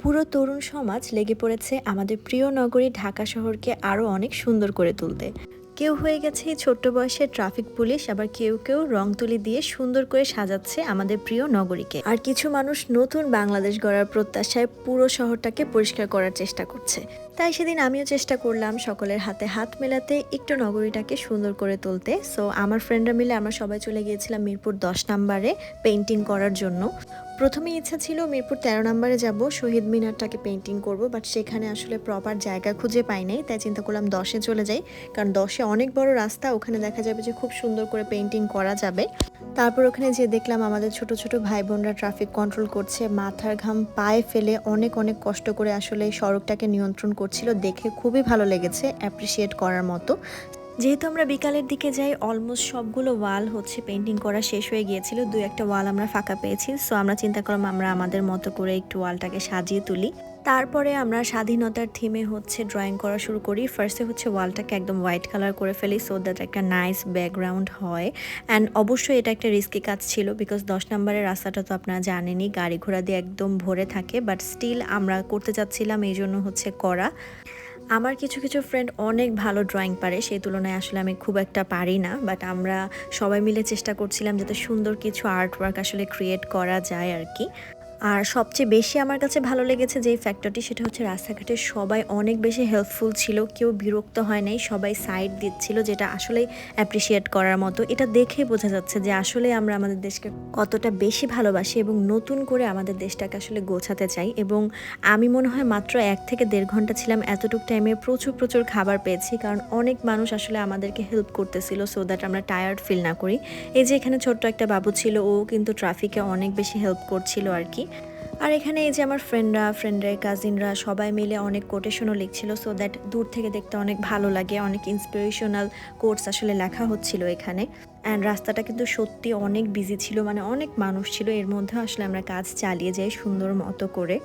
পুরো তরুণ সমাজ লেগে পড়েছে আমাদের প্রিয় নগরী ঢাকা শহরকে আরও অনেক সুন্দর করে তুলতে। কেউ হয়ে গেছে ছোট্ট বয়সে ট্রাফিক পুলিশ, আবার কেউ কেউ রং তুলি দিয়ে সুন্দর করে সাজাচ্ছে আমাদের প্রিয় নগরীকে। আর কিছু মানুষ নতুন বাংলাদেশ গড়ার প্রত্যাশায় পুরো শহরটাকে পরিষ্কার করার চেষ্টা করছে। তাই সেদিন আমিও চেষ্টা করলাম সকলের হাতে হাত মেলাতে একটু নগরীটাকে সুন্দর করে তুলতে। সো আমার ফ্রেন্ডরা মিলে আমরা সবাই চলে গিয়েছিলাম মিরপুর দশ নাম্বারে পেন্টিং করার জন্য। প্রথমে ইচ্ছা ছিল মিরপুর তেরো নম্বরে যাব, শহীদ মিনারটাকে পেন্টিং করব বাট সেখানে আসলে প্রপার জায়গা খুঁজে পাই নাই, তাই চিন্তা করলাম দশে চলে যাই, কারণ দশে অনেক বড় রাস্তা, ওখানে দেখা যাবে যে খুব সুন্দর করে পেন্টিং করা যাবে। তারপর ওখানে যে দেখলাম আমাদের ছোট ছোট ভাই বোনরা ট্রাফিক কন্ট্রোল করছে, মাথার ঘাম পায়ে ফেলে অনেক অনেক কষ্ট করে আসলে সড়কটাকে নিয়ন্ত্রণ করছিল, দেখে খুবই ভালো লেগেছে অ্যাপ্রিসিয়েট করার মতো। যেহেতু আমরা বিকালের দিকে যাই অলমোস্ট সবগুলো ওয়াল হচ্ছে পেন্টিং করা শেষ হয়ে গিয়েছিল। দু একটা ওয়াল আমরা ফাঁকা পেয়েছি। সো আমরা চিন্তা করলাম আমরা আমাদের মতো করে একটু ওয়ালটাকে সাজিয়ে তুলি। তারপরে আমরা স্বাধীনতার থিমে হচ্ছে ড্রয়িং করা শুরু করি। ফার্স্টে হচ্ছে ওয়ালটাকে একদম হোয়াইট কালার করে ফেলি সো দ্যাট একটা নাইস ব্যাকগ্রাউন্ড হয়। অ্যান্ড অবশ্যই এটা একটা রিস্কি কাজ ছিল বিকজ দশ নম্বরের রাস্তাটা তো আপনারা জানেনই, গাড়ি ঘোড়া দিয়ে একদম ভরে থাকে। বাট স্টিল আমরা করতে চাচ্ছিলাম এই জন্য হচ্ছে করা। আমার কিছু কিছু ফ্রেন্ড অনেক ভালো ড্রয়িং পারে, সেই তুলনায় আসলে আমি খুব একটা পারি না বাট আমরা সবাই মিলে চেষ্টা করছিলাম যাতে সুন্দর কিছু আর্ট ওয়ার্ক আসলে ক্রিয়েট করা যায় আর কি। আর সবচেয়ে বেশি আমার কাছে ভালো লেগেছে যে ফ্যাক্টরটি সেটা হচ্ছে রাস্তাঘাটে সবাই অনেক বেশি হেল্পফুল ছিল, কেউ বিরক্ত হয় নাই, সবাই সাইড দিচ্ছিল যেটা আসলেই অ্যাপ্রিসিয়েট করার মতো। এটা দেখে বোঝা যাচ্ছে যে আসলে আমরা আমাদের দেশকে কতটা বেশি ভালোবাসি এবং নতুন করে আমাদের দেশটাকে আসলে গোছাতে চাই এবং আমি মনে হয় মাত্র এক থেকে দেড় ঘণ্টা ছিলাম এতটুকু টাইমে প্রচুর প্রচুর খাবার পেয়েছি, কারণ অনেক মানুষ আসলে আমাদেরকে হেল্প করতেছিল সো দ্যাট আমরা টায়ার্ড ফিল না করি। এই যে এখানে ছোট্ট একটা বাবু ছিল, ও কিন্তু ট্রাফিকে অনেক বেশি হেল্প করছিল আর কি। আর এখানে এই যে আমার ফ্রেন্ডরা ফ্রেন্ডের কাজিনরা সবাই মিলে অনেক কোটেশনও লিখছিল সো দ্যাট দূর থেকে দেখতে অনেক ভালো লাগে, অনেক ইন্সপিরেশনাল কোর্স আসলে লেখা হচ্ছিল এখানে। অ্যান্ড রাস্তাটা কিন্তু সত্যি অনেক বিজি ছিল মানে অনেক মানুষ ছিল, এর মধ্যে আসলে আমরা কাজ চালিয়ে যাই সুন্দর মতো করে।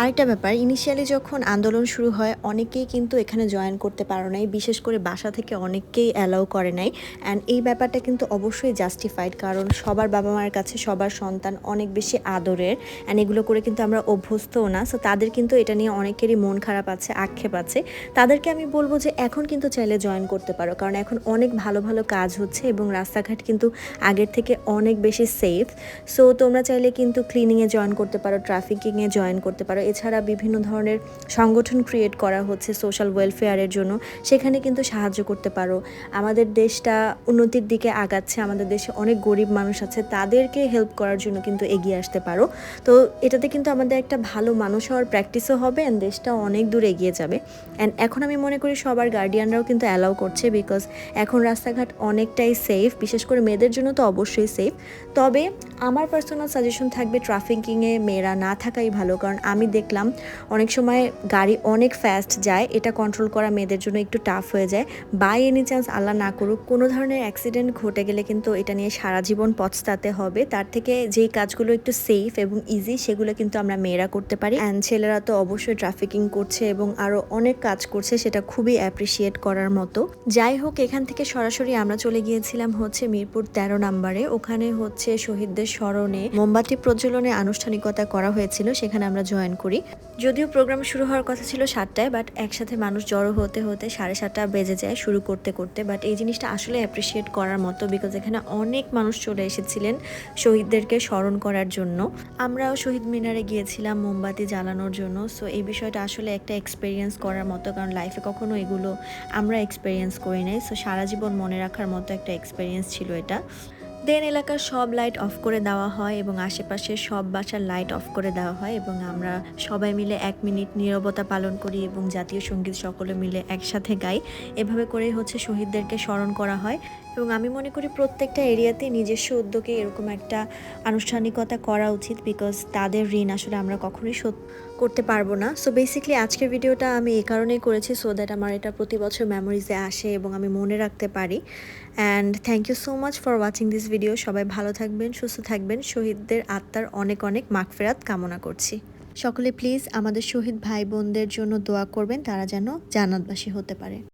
আরেকটা ব্যাপার ইনিশিয়ালি যখন আন্দোলন শুরু হয়, অনেকেই কিন্তু এখানে জয়েন করতে পারো নাই, বিশেষ করে বাসা থেকে অনেককেই অ্যালাউ করে নাই অ্যান্ড এই ব্যাপারটা কিন্তু অবশ্যই জাস্টিফাইড কারণ সবার বাবা মায়ের কাছে সবার সন্তান অনেক বেশি আদরের অ্যান্ড এগুলো করে কিন্তু আমরা অভ্যস্তও না সো তাদের কিন্তু এটা নিয়ে অনেকেরই মন খারাপ আছে, আক্ষেপ আছে। তাদেরকে আমি বলব যে এখন কিন্তু চাইলে জয়েন করতে পারো, কারণ এখন অনেক ভালো ভালো কাজ হচ্ছে এবং রাস্তাঘাট কিন্তু আগের থেকে অনেক বেশি সেফ সো তোমরা চাইলে কিন্তু ক্লিনিংয়ে জয়েন করতে পারো ট্রাফিকিংয়ে জয়েন করতে পারো। এছাড়া বিভিন্ন ধরনের সংগঠন ক্রিয়েট করা হচ্ছে সোশ্যাল ওয়েলফেয়ারের জন্য। সেখানে কিন্তু সাহায্য করতে পারো। আমাদের দেশটা উন্নতির দিকে আগাচ্ছে। আমাদের দেশে অনেক গরিব মানুষ আছে। তাদেরকে হেল্প করার জন্য কিন্তু এগিয়ে আসতে পারো। তো এটাতে কিন্তু আমাদের একটা ভালো মানুষ হওয়ার প্র্যাকটিসও হবে অ্যান্ড দেশটা অনেক দূর এগিয়ে যাবে। অ্যান্ড এখন আমি মনে করি সবার গার্ডিয়ানরাও কিন্তু অ্যালাউ করছে বিকজ এখন রাস্তাঘাট অনেকটাই সেফ বিশেষ করে মেয়েদের জন্য তো অবশ্যই সেফ তবে আমার পার্সোনাল সাজেশন থাকবে ট্রাফিকিংয়ে মেয়েরা না থাকাই ভালো, কারণ আমি দেখলাম অনেক সময় গাড়ি অনেক ফাস্ট যায়, এটা কন্ট্রোল করা মেয়েদের জন্য একটু টাফ হয়ে যায়। বাই এনি চান্স আল্লাহ না করুক, কোনো ধরনের অ্যাক্সিডেন্ট ঘটে গেলে কিন্তু এটা নিয়ে সারা জীবন পচতাতে হবে। তার থেকে যেই কাজগুলো একটু সেফ এবং ইজি সেগুলো কিন্তু আমরা মেয়েরা করতে পারি। অ্যান্ড ছেলেরা তো অবশ্যই ট্রাফিকিং করছে এবং আরও অনেক কাজ করছে, সেটা খুবই অ্যাপ্রিসিয়েট করার মতো। যাই হোক, এখান থেকে সরাসরি আমরা চলে গিয়েছিলাম হচ্ছে মিরপুর তেরো নাম্বারে। ওখানে হচ্ছে শহীদদের স্মরণে মোমবাতি প্রজ্বলনে আনুষ্ঠানিকতা করা হয়েছিল, সেখানে আমরা জয়েন করি। যদিও প্রোগ্রাম শুরু হওয়ার কথা ছিল সাতটায় বাট একসাথে মানুষ জড়ো হতে হতে সাড়ে সাতটা বেজে যায় শুরু করতে করতে। বাট এই জিনিসটা আসলে অ্যাপ্রিসিয়েট করার মতো বিকজ এখানে অনেক মানুষ চলে এসেছিলেন শহীদদেরকে স্মরণ করার জন্য। আমরাও শহীদ মিনারে গিয়েছিলাম মোমবাতি জ্বালানোর জন্য। সো এই বিষয়টা আসলে একটা এক্সপিরিয়েন্স করার মতো, কারণ লাইফে কখনো এগুলো আমরা এক্সপিরিয়েন্স করি নাই। সো সারা জীবন মনে রাখার মতো একটা এক্সপিরিয়েন্স ছিল এটা। দেন এলাকার সব লাইট অফ করে দেওয়া হয় এবং আশেপাশের সব বাসার লাইট অফ করে দেওয়া হয় এবং আমরা সবাই মিলে এক মিনিট নীরবতা পালন করি এবং জাতীয় সংগীত সকলে মিলে একসাথে গাই। এভাবে করে হচ্ছে শহীদদেরকে স্মরণ করা হয় এবং আমি মনে করি প্রত্যেকটা এরিয়াতে নিজস্ব উদ্যোগে এরকম একটা আনুষ্ঠানিকতা করা উচিত বিকজ তাদের ঋণ আসলে আমরা কখনোই করতে পারব না। সো বেসিক্যালি আজকের ভিডিওটা আমি এই কারণেই করেছি সো দ্যাট আমার এটা প্রতি বছর মেমোরিজে আসে এবং আমি মনে রাখতে পারি। And thank you so much for watching this video সবাই ভালো থাকবেন, সুস্থ থাকবেন। শহীদদের আত্মার অনেক অনেক মাগফেরাত কামনা করছি। সকলে প্লিজ আমাদের শহীদ ভাই বোনদের জন্য দোয়া করবেন, তারা যেন জান্নাতবাসী হতে পারে।